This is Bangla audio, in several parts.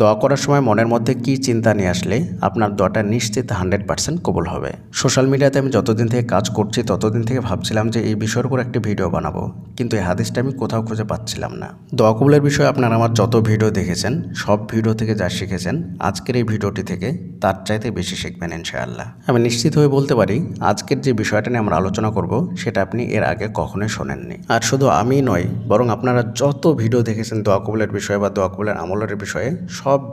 দোয়া করার সময় মনের মধ্যে কি চিন্তা নিয়ে আসলে আপনার দোয়াটা নিশ্চিত হান্ড্রেড পার্সেন্ট কবুল হবে। সোশ্যাল মিডিয়াতে আমি যতদিন থেকে কাজ করছি, ততদিন থেকে ভাবছিলাম যে এই বিষয়ের উপর একটি ভিডিও বানাবো। কিন্তু এই হাদিসটা আমি কোথাও খুঁজে পাচ্ছিলাম না। দোয়া কবুলের বিষয়ে আপনারা আমার যত ভিডিও দেখেছেন, সব ভিডিও থেকে যা শিখেছেন, আজকের এই ভিডিওটি থেকে তার চাইতে বেশি শিখবেন ইনশাআল্লাহ। আমি নিশ্চিত হয়ে বলতে পারি, আজকের যে বিষয়টা নিয়ে আমরা আলোচনা করব, সেটা আপনি এর আগে কখনোই শোনেননি। আর শুধু আমি নয়, বরং আপনারা যত ভিডিও দেখেছেন দোয়া কবুলের বিষয়ে বা দোয়া কবুলের আমলের বিষয়ে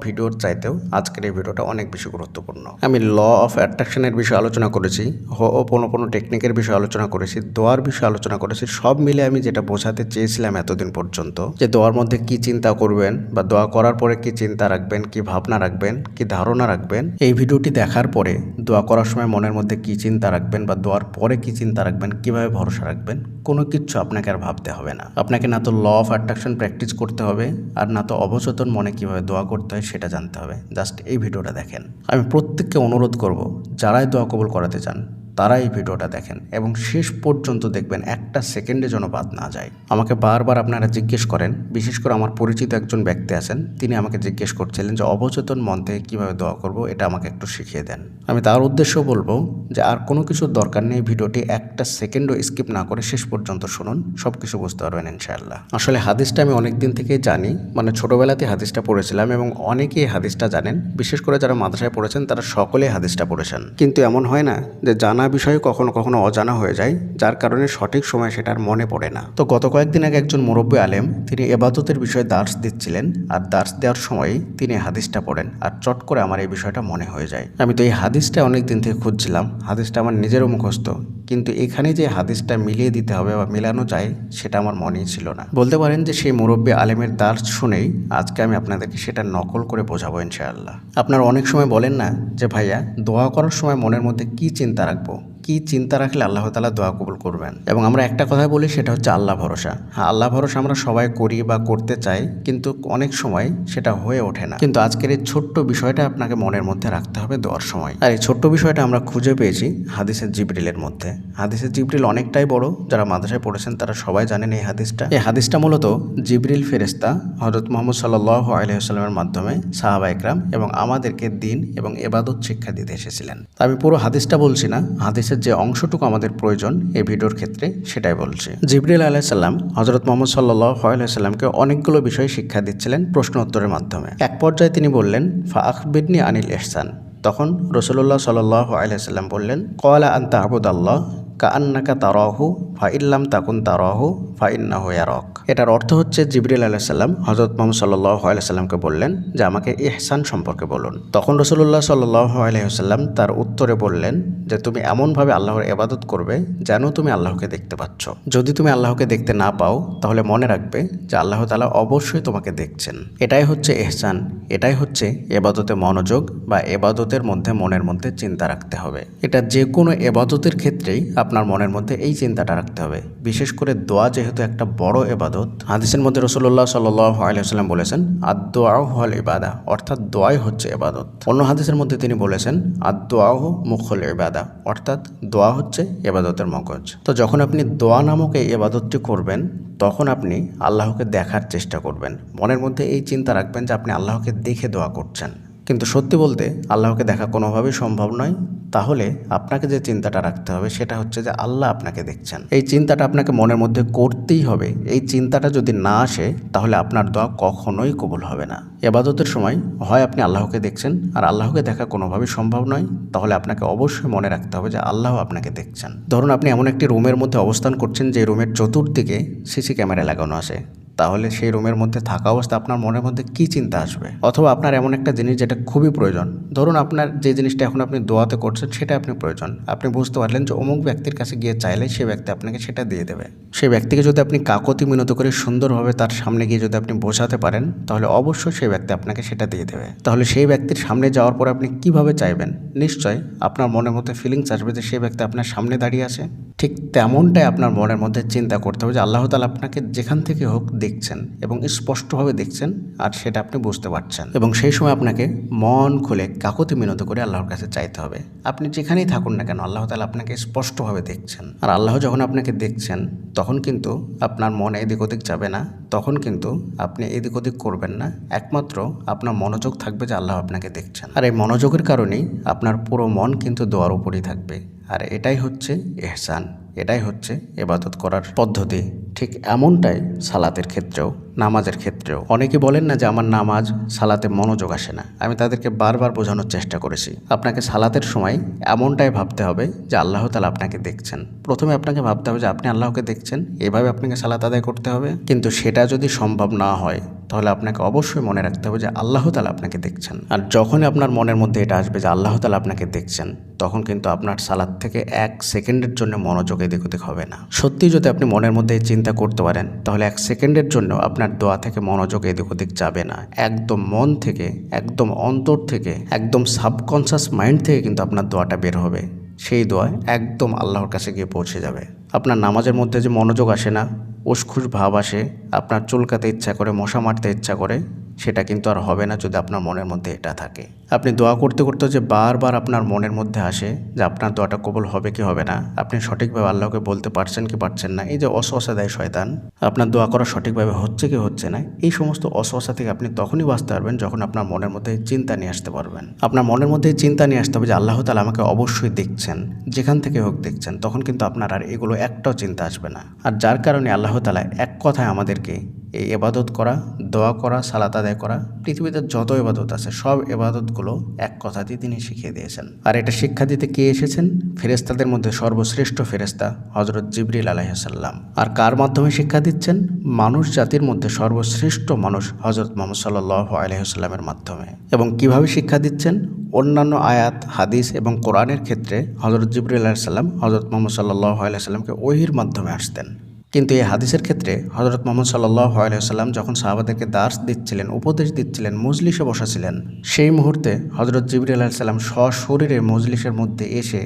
ভিডিওর চাইতেও আজকের এই ভিডিওটা অনেক বেশি গুরুত্বপূর্ণ। আমি ল অফ অ্যাট্রাকশনের বিষয়ে আলোচনা করেছি হো ও কোনো কোনো টেকনিকের বিষয়ে আলোচনা করেছি, দোয়ার বিষয়ে আলোচনা করেছি, সব মিলে আমি যেটা বোঝাতে চেয়েছিলাম এতদিন পর্যন্ত, যে দোয়ার মধ্যে কি চিন্তা করবেন বা দোয়া করার পরে কি চিন্তা রাখবেন, কি ভাবনা রাখবেন, কি ধারণা রাখবেন, এই ভিডিওটি দেখার পরে দোয়া করার সময় মনের মধ্যে কি চিন্তা রাখবেন বা দোয়ার পরে কি চিন্তা রাখবেন, কীভাবে ভরসা রাখবেন কোনো কিছু আপনাকে আর ভাবতে হবে না। আপনাকে না তো ল অফ অ্যাট্রাকশন প্র্যাকটিস করতে হবে, আর না তো অবচেতন মনে কীভাবে দোয়া করতে হয় সেটা জানতে হবে। জাস্ট এই ভিডিওটা দেখেন। আমি প্রত্যেককে অনুরোধ করব, যারাই দোয়া কবল করাতে চান তারা এই ভিডিওটা দেখেন এবং শেষ পর্যন্ত দেখবেন, একটা সেকেন্ডে যেন বাদ না যায়। আমাকে বারবার আপনারা জিজ্ঞেস করেন, বিশেষ করে আমার পরিচিত একজন ব্যক্তি আছেন, তিনি আমাকে জিজ্ঞেস করছিলেন যে, অবচেতন মন থেকে কীভাবে দোয়া করব? এটা আমাকে একটু শিখিয়ে দেন। আমি তার উদ্দেশ্য বলব যে, আর কোনো কিছুর দরকার নেই, ভিডিওটি একটা সেকেন্ডও স্কিপ না করে শেষ পর্যন্ত শুনুন সব কিছু বুঝতে পারবেন ইনশাআল্লাহ। আসলে হাদিসটা আমি অনেক দিন থেকেই জানি মানে ছোটোবেলাতে হাদিসটা পড়েছিলাম এবং অনেকেই হাদিসটা জানেন, বিশেষ করে যারা মাদ্রাসায় পড়েছেন, তারা সকলেই হাদিসটা পড়েছেন। কিন্তু এমন হয় না যে, জানা বিষয়ে কখনো কখনো অজানা হয়ে যায়, যার কারণে সঠিক সময় সেটা আর মনে পড়ে না। তো গত কয়েকদিন আগে একজন মুরব্বী আলেম, তিনি এবাদতের বিষয়ে দার্স দিচ্ছিলেন, আর দার্স দেওয়ার সময় তিনি হাদিসটা পড়েন, আর চট করে আমার এই বিষয়টা মনে হয়ে যায়। আমি তো এই হাদিসটা অনেক দিন থেকে খুঁজছিলাম, হাদিসটা আমার নিজেরও মুখস্থ, কিন্তু এখানে যে হাদিসটা মিলিয়ে দিতে হবে বা মেলানো যায়, সেটা আমার মনেই ছিল না। বলতে পারেন যে সেই মুরব্বী আলেমের দার্স শুনেই আজকে আমি আপনাদেরকে সেটা নকল করে বোঝাবো ইনশাআল্লাহ। আপনারা অনেক সময় বলেন না যে, ভাইয়া, দোয়া করার সময় মনের মধ্যে কি চিন্তা রাখব? কি চিন্তা রাখলে আল্লাহ তালা দোয়া কবুল করবেন? এবং আমরা একটা কথা বলি, সেটা হচ্ছে আল্লাহ ভরসা। হ্যাঁ আল্লাহ ভরসা আমরা সবাই করি বা করতে চাই, কিন্তু অনেক সময় সেটা হয়ে ওঠে না। কিন্তু আজকের এই ছোট্ট বিষয়টা আপনাকে মনের মধ্যে রাখতে হবে দোয়ার সময়। আর এই ছোট্ট বিষয়টা আমরা খুঁজে পেয়েছি হাদিসের জিবরিলের মধ্যে। হাদিসের জিবরিল অনেকটাই বড়, যারা মাদ্রাসায় পড়েছেন তারা সবাই জানেন এই হাদিসটা। এই হাদিসটা মূলত জিবরিল ফেরেস্তা হজরত মোহাম্মদ সাল্লাহ আলহিহাস্লামের মাধ্যমে সাহাবা একরাম এবং আমাদেরকে দিন এবং এবাদত শিক্ষা দিতে এসেছিলেন। আমি পুরো হাদিসটা বলছি না, হাদিসের যে অংশটুকু আমাদের প্রয়োজন এই ভিডিওর ক্ষেত্রে সেটাই বলছি। জিবরিল আলাইসাল্লাম হজরত মোহাম্মদ সাল্লাহ আলাইসাল্লামকে অনেকগুলো বিষয় শিক্ষা দিচ্ছিলেন প্রশ্ন উত্তরের মাধ্যমে। এক পর্যায়ে তিনি বললেন ফা আখবিরনি আনিল এহসান তখন রসুল্লাহ সাল্লাহ আলাইসাল্লাম বললেন কয়লা আন্তা আবুদ আল্লাহ কা আন্নাকা তারাহু ফা ইল্লাম তাকুন তারাহু ফা ইন্না রক এটার অর্থ হচ্ছে জিবরিল আলাইসাল্লাম হজরত মোহাম্মদ সাল্লাহ আলাইসাল্লামকে বললেন যে আমাকে ইহসান সম্পর্কে বলুন। তখন রসুল্লাহ সাল্লাহ আলাইসাল্লাম তার উত্তরে বললেন যে তুমি এমনভাবে আল্লাহর এবাদত করবে যেন তুমি আল্লাহকে দেখতে পাচ্ছ। যদি তুমি আল্লাহকে দেখতে না পাও, তাহলে মনে রাখবে যে আল্লাহ তালা অবশ্যই তোমাকে দেখছেন। এটাই হচ্ছে এহসান এটাই হচ্ছে এবাদতে মনোযোগ বা এবাদতের মধ্যে মনের মধ্যে চিন্তা রাখতে হবে। এটা যে কোনো এবাদতের ক্ষেত্রেই আপনার মনের মধ্যে এই চিন্তাটা রাখতে হবে। বিশেষ করে দোয়া যেহেতু একটা বড় এবাদত, হাদিসের মধ্যে রসুল্লাহ সাল্লাহ আলিয়াল্লাম বলেছেন আদোয়াও হল ইবাদা অর্থাৎ দোয়াই হচ্ছে এবাদত। অন্য হাদিসের মধ্যে তিনি বলেছেন আদোয়াহ মুখল ইবাদা অর্থাৎ দোয়া হচ্ছে এবাদতের মগজ। তো যখন আপনি দোয়া নামক এই এবাদতটি করবেন, তখন আপনি আল্লাহকে দেখার চেষ্টা করবেন। মনের মধ্যে এই চিন্তা রাখবেন যে আপনি আল্লাহকে দেখে দোয়া করছেন। কিন্তু সত্যি বলতে আল্লাহকে দেখা কোনোভাবেই সম্ভব নয়। তাহলে আপনাকে যে চিন্তাটা রাখতে হবে সেটা হচ্ছে যে আল্লাহ আপনাকে দেখছেন। এই চিন্তাটা আপনাকে মনের মধ্যে করতেই হবে। এই চিন্তাটা যদি না আসে, তাহলে আপনার দোয়া কখনোই কবুল হবে না। এবাদতের সময় হয় আপনি আল্লাহকে দেখছেন, আর আল্লাহকে দেখা কোনোভাবেই সম্ভব নয়। তাহলে আপনাকে অবশ্যই মনে রাখতে হবে যে আল্লাহ আপনাকে দেখছেন। ধরুন আপনি এমন একটি রুমের মধ্যে অবস্থান করছেন, যে রুমের চতুর্দিকে সিসি ক্যামেরা লাগানো আছে। তাহলে সেই রুমের মধ্যে থাকা অবস্থা আপনার মনের মধ্যে কি চিন্তা আসবে? অথবা আপনার এমন একটা জিনিস যেটা খুবই প্রয়োজন। ধরুন আপনার যে জিনিসটা এখন আপনি দোয়াতে করছেন, সেটা আপনি প্রয়োজন। আপনি বুঝতে পারলেন যে অমুক ব্যক্তির কাছে গিয়ে চাইলে সে ব্যক্তি আপনাকে সেটা দিয়ে দেবে। সেই ব্যক্তিকে যদি আপনি কাকতি মিনত করে সুন্দরভাবে তার সামনে গিয়ে যদি আপনি বোঝাতে পারেন, তাহলে অবশ্যই সেই ব্যক্তি আপনাকে সেটা দিয়ে দেবে। তাহলে সেই ব্যক্তির সামনে যাওয়ার পর আপনি কীভাবে চাইবেন? নিশ্চয় আপনার মনের মধ্যে ফিলিংস আসবে যে সে ব্যক্তি আপনার সামনে দাঁড়িয়ে আছে। ঠিক তেমনটাই আপনার মনের মধ্যে চিন্তা করতে হবে যে আল্লাহ তালা আপনাকে যেখান থেকে হোক দেখছেন এবং স্পষ্টভাবে দেখছেন আর সেটা আপনি বুঝতে পারছেন। এবং সেই সময় আপনাকে মন খুলে কাকতি মিনত করে আল্লাহর কাছে চাইতে হবে। আপনি যেখানেই থাকুন না কেন আল্লাহ তালা আপনাকে স্পষ্টভাবে দেখছেন। আর আল্লাহ যখন আপনাকে দেখছেন, তখন কিন্তু আপনার মন এদিক ওদিক যাবে না। তখন কিন্তু আপনি এদিক ওদিক করবেন না। একমাত্র আপনার মনোযোগ থাকবে যে আল্লাহ আপনাকে দেখছেন। আর এই মনোযোগের কারণেই আপনার পুরো মন কিন্তু দোয়ার উপরেই থাকবে। আর এটাই হচ্ছে এহসান। এটাই হচ্ছে এবাদত করার পদ্ধতি। ঠিক এমনটাই সালাতের ক্ষেত্রেও, নামাজের ক্ষেত্রেও। অনেকে বলেন না যে আমার নামাজ সালাতে মনোযোগ আসে না। আমি তাদেরকে বারবার বোঝানোর চেষ্টা করেছি। আপনাকে সালাতের সময় এমনটাই ভাবতে হবে যে আল্লাহ তালা আপনাকে দেখছেন। প্রথমে আপনাকে ভাবতে হবে যে আপনি আল্লাহকে দেখছেন, এভাবে আপনাকে সালাত আদায় করতে হবে। কিন্তু সেটা যদি সম্ভব না হয় তাহলে আপনাকে অবশ্যই মনে রাখতে হবে যে আল্লাহ তালা আপনাকে দেখছেন। আর যখনই আপনার মনের মধ্যে এটা আসবে যে আল্লাহ তালা আপনাকে দেখছেন, তখন কিন্তু আপনার সালাদ থেকে এক সেকেন্ডের জন্য মনোযোগ এদিক ওদিক হবে না। সত্যি যদি আপনি মনের মধ্যে চিন্তা করতে পারেন, তাহলে এক সেকেন্ডের জন্য আপনার দোয়া থেকে মনোযোগ এদিক ওদিক যাবে না। একদম মন থেকে, একদম অন্তর থেকে, একদম সাবকনশাস মাইন্ড থেকে কিন্তু আপনার দোয়াটা বের হবে। সেই দোয়া একদম আল্লাহর কাছে গিয়ে পৌঁছে যাবে। আপনার নামাজের মধ্যে যে মনোযোগ আসে না উসখুস ভাব আসে, আপনার চুলকাতে ইচ্ছা করে, মশা মারতে ইচ্ছা করে সেটা কিন্তু আর হবে না যদি আপনার মনের মধ্যে এটা থাকে। আপনি দোয়া করতে করতে যে বারবার আপনার মনের মধ্যে আসে যে আপনার দোয়াটা কবল হবে কি হবে না, আপনি সঠিকভাবে আল্লাহকে বলতে পারছেন কি পারছেন না, এই যে অসহসা দেয় শয়তান, আপনার দোয়া করা সঠিকভাবে হচ্ছে কি হচ্ছে না, এই সমস্ত অসহসা থেকে আপনি তখনই বাঁচতে পারবেন যখন আপনার মনের মধ্যে চিন্তা নিয়ে আসতে পারবেন। আপনার মনের মধ্যে চিন্তা নিয়ে আসতে হবে যে আল্লাহ তালা আমাকে অবশ্যই দেখছেন, যেখান থেকে হোক দেখছেন, তখন কিন্তু আপনার আর এগুলো একটাও চিন্তা আসবে না। আর যার কারণে আল্লাহ তালা এক কথায় আমাদেরকে এই এবাদত করা, দোয়া করা, সালাত আদায় করা, পৃথিবীতে যত এবাদত আছে, সব এবাদতগুলো এক কথাতেই তিনি শিখিয়ে দিয়েছেন। আর এটা শিক্ষা দিতে কে এসেছেন? ফেরেস্তাদের মধ্যে সর্বশ্রেষ্ঠ ফেরেস্তা হজরত জিবরিল আলাইসাল্লাম আর কার মাধ্যমে শিক্ষা দিচ্ছেন? মানুষ জাতির মধ্যে সর্বশ্রেষ্ঠ মানুষ হজরত মোহাম্মদ সাল্লাহ আলহিহাস্লামের মাধ্যমে। এবং কীভাবে শিক্ষা দিচ্ছেন? অন্যান্য আয়াত, হাদিস এবং কোরআনের ক্ষেত্রে হজরত জিবরুল আলাইসাল্লাম হজরত মোহাম্মদ সাল্লাহ আলাইসাল্লামকে ওহির মাধ্যমে আসতেন। কিন্তু এই হাদিসের ক্ষেত্রে হজরত মোহাম্মদ সাল্লাহ আলাইসাল্লাম যখন সাহাবাদেরকে দাস দিচ্ছিলেন, উপদেশ দিচ্ছিলেন, মজলিসে বসাছিলেন, সেই মুহূর্তে হজরত জিবরি আলাইসাল্লাম সশরীরে মজলিসের মধ্যে এসে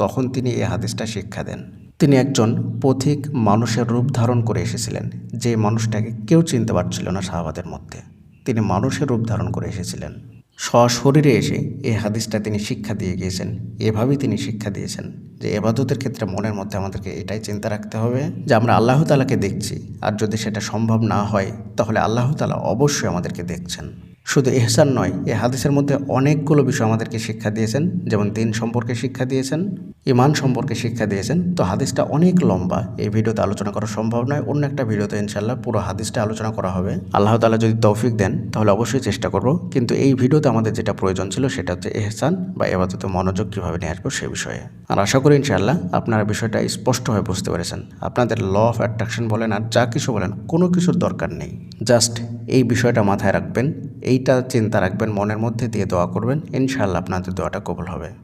তখন তিনি এই হাদিসটা শিক্ষা দেন। তিনি একজন পথিক মানুষের রূপ ধারণ করে এসেছিলেন, যে মানুষটাকে কেউ চিনতে পারছিল না সাহাবাদের মধ্যে। তিনি মানুষের রূপ ধারণ করে এসেছিলেন। সশরীরে এসে এই হাদিসটা তিনি শিক্ষা দিয়ে গিয়েছেন, এভাবেই তিনি শিক্ষা দিয়েছেন। যে এবাদতের ক্ষেত্রে মনের মধ্যে আমাদেরকে এটাই চিন্তা রাখতে হবে যে আমরা আল্লাহ তালাকে দেখছি। আর যদি সেটা সম্ভব না হয়, তাহলে আল্লাহ তালা অবশ্যই আমাদেরকে দেখছেন। শুধু এহসান নয়, এ হাদিসের মধ্যে অনেকগুলো বিষয় আমাদেরকে শিক্ষা দিয়েছেন, যেমন দিন সম্পর্কে শিক্ষা দিয়েছেন ইমান সম্পর্কে শিক্ষা দিয়েছেন। তো হাদিসটা অনেক লম্বা। এই ভিডিওতে আলোচনা করা সম্ভব নয়। অন্য একটা ভিডিওতে ইনশাল্লাহ পুরো হাদিসটা আলোচনা করা হবে। আল্লাহ তালা যদি তৌফিক দেন, তাহলে অবশ্যই চেষ্টা করব। কিন্তু এই ভিডিওতে আমাদের যেটা প্রয়োজন ছিল, সেটা হচ্ছে এহসান বা এবাদতে মনোযোগ কীভাবে নিয়ে আসব সে বিষয়ে। আর আশা করি ইনশাল্লাহ আপনারা বিষয়টা স্পষ্টভাবে বুঝতে পেরেছেন। আপনাদের ল অফ অ্যাট্রাকশন বলেন আর যা কিছু বলেন, কোনো কিছুর দরকার নেই। জাস্ট এই বিষয়টা মাথায় রাখবেন, এইটা চিন্তা রাখবেন, মনের মধ্যে দিয়ে দোয়া করবেন। ইনশাল্লাহ আপনাদের দোয়াটা কবল হবে।